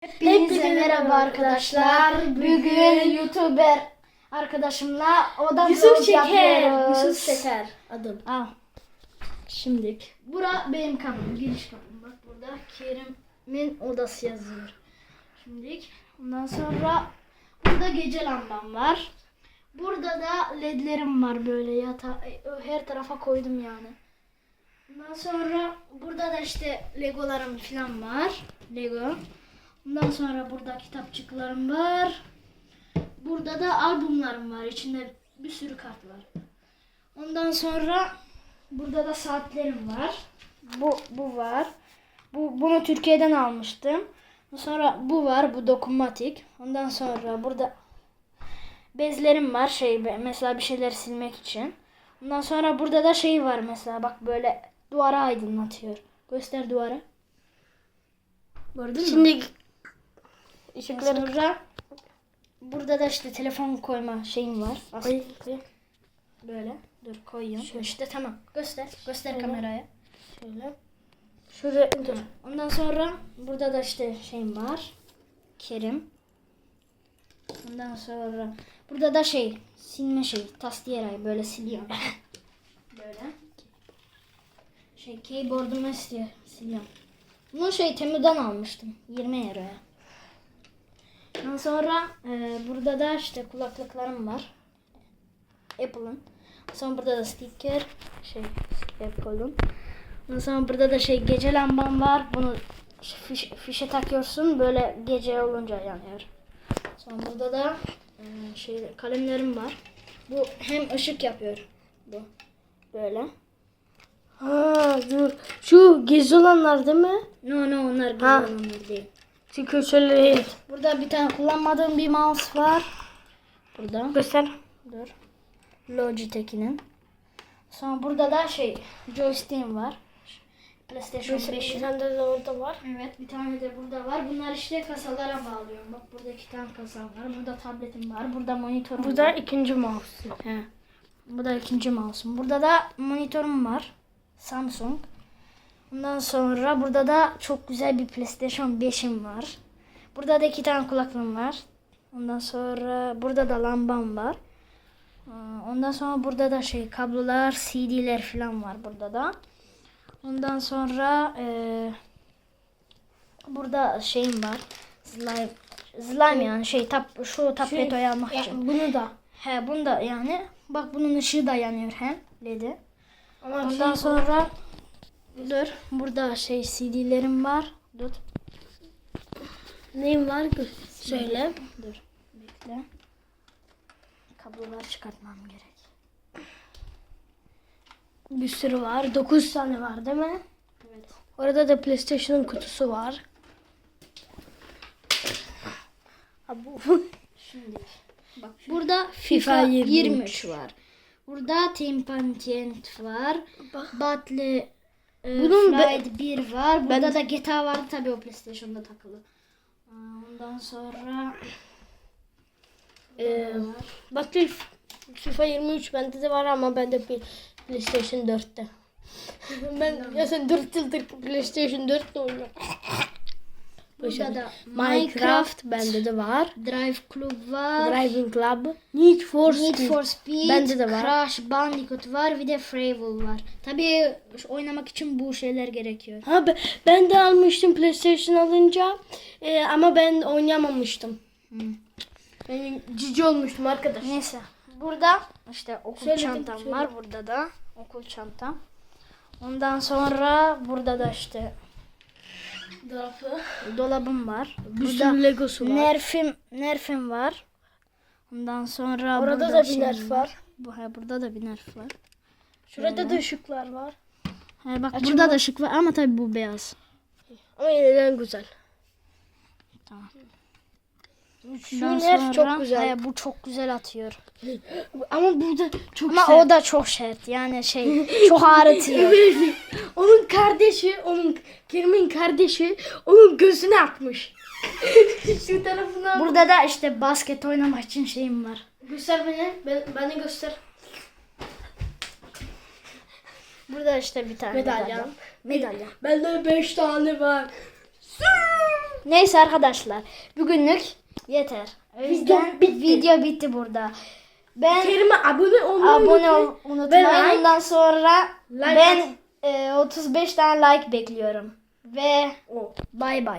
Hepinize merhaba arkadaşlar. Bugün YouTuber arkadaşımla oda Yusuf vlog Şeker. yapıyoruz. Yusuf Şeker adım. Al. Şimdilik. Bura benim kapım. Giriş kapım. Bak burada Kerim'in odası yazıyor. Şimdilik. Ondan sonra burada gece lambam var. Burada da ledlerim var böyle yata her tarafa koydum yani. Ondan sonra burada da işte legolarım falan var. Lego. Ondan sonra burada kitapçıklarım var. Burada da albümlerim var. İçinde bir sürü kart var. Ondan sonra burada da saatlerim var. Bu bu var. Bu bunu Türkiye'den almıştım. Sonra bu var. Bu dokunmatik. Ondan sonra burada bezlerim var. Şey mesela bir şeyler silmek için. Ondan sonra burada da şey var mesela bak böyle duvara aydınlatıyor. Göster duvara. Gördün mü? Şimdi Sonra burada da işte telefon koyma şeyim var. Ay, Böyle. Dur koyuyorum. İşte tamam. Göster. Göster Şöyle. kameraya. şöyle. Şuraya dur. Ondan sonra burada da işte şeyim var. Kerim. Ondan sonra burada da şey silme şey tastiyeray böyle siliyorum. böyle. Şey keyboardumu siliyorum. Bunu şey Temu'dan almıştım 20 euroya. Ondan sonra e, burada da işte kulaklıklarım var. Apple'ın. Sonra burada da sticker şey Apple'ın. Ondan sonra burada da şey gece lambam var. Bunu fiş, fişe takıyorsun böyle gece olunca yanıyor. Sonra burada da e, şey kalemlerim var. Bu hem ışık yapıyor. Bu böyle. Ha dur. Şu gizli olanlar değil mi? No no onlar Ha. olanlar değil. Şu köşeleri. Burada bir tane kullanmadığım bir mouse var. Burada. Göster. Dur. Logitech'inin. Sonra burada da şey joystick'im var. PlayStation 5'in. Sende de orada var. Evet bir tane de burada var. Bunlar işte kasalara bağlıyorum. Bak burada iki tane kasam var. Burada tabletim var. Burada monitörüm Bu da var. ikinci mouse. He. Bu da ikinci mouse'um. Burada da monitörüm var. Samsung. Ondan sonra burada da çok güzel bir PlayStation 5'im var. Burada da iki tane kulaklığım var. Ondan sonra burada da lambam var. Aa, Ondan sonra burada da şey kablolar, CD'ler falan var burada da. Ondan sonra eee, burada şeyim var. Slime, slime yani şey tap, şu tabletoyu almak Ya, için. bunu da. He bunda yani. Bak bunun ışığı da yanıyor hem LED'i. Ondan şey- sonra dur burada şey CD'lerim var. Dur. neyim var? Söyle. Dur. Bekle. Kablolar çıkartmam gerek. Bir sürü var. 9 tane var değil mi? Evet. Orada da PlayStation'ın kutusu var. Bu. Şimdi bak burada FIFA, FIFA 23. 23 var. Burada Team Patent var. Bak. Battle e, Bunun Flight 1 var. Burada Ben- da GTA vardı tabii o PlayStation'da takılı. Ondan sonra Ee, bak FIFA 23 bende de var ama bende bir PlayStation 4'te. ben ya sen 4 yıldır PlayStation 4'te oynuyorum. Burada da Minecraft bende de var. Drive Club var. Driving Club. Need for Need Speed. for Speed, Bende de var. Crash Bandicoot var, bir de Fable var. Tabii oynamak için bu şeyler gerekiyor. Ha be- ben de almıştım PlayStation alınca Ee, ama ben oynayamamıştım. Hmm. Ben cici olmuştum arkadaş. Neyse. Burada işte okul Söyledim, çantam söyledim. var burada da. Okul çantam. Ondan sonra burada da işte Dolabı. dolabım var. Bir Burada sürü Legosu var. Nerfim, Nerfim var. Ondan sonra Orada burada da bir şeyim Nerf var. Bu, he, burada da bir Nerf var. Şurada da ışıklar var. He, bak Açın burada bak. da ışık var ama tabii bu beyaz. Ama yine de güzel. Tamam. Şu Ondan Nerf sonra- çok güzel. He, bu çok güzel atıyor. Ama burada çok Ama sert. o da çok sert. Yani şey çok ağrıtıyor. onun kardeşi, onun Kerim'in kardeşi onun gözüne atmış. Şu tarafına. Burada da işte basket oynamak için şeyim var. Göster beni. Ben, beni göster. Burada işte bir tane Medalya. medalya. Bende 5 tane var. Neyse arkadaşlar. Bugünlük yeter. O yüzden bitti. video bitti burada. Ben Kerim'e abone olmayı abone unutmayın. ol, unutmayın. like- Ondan sonra Like ben e, 35 tane like bekliyorum. Ve O. bay bay.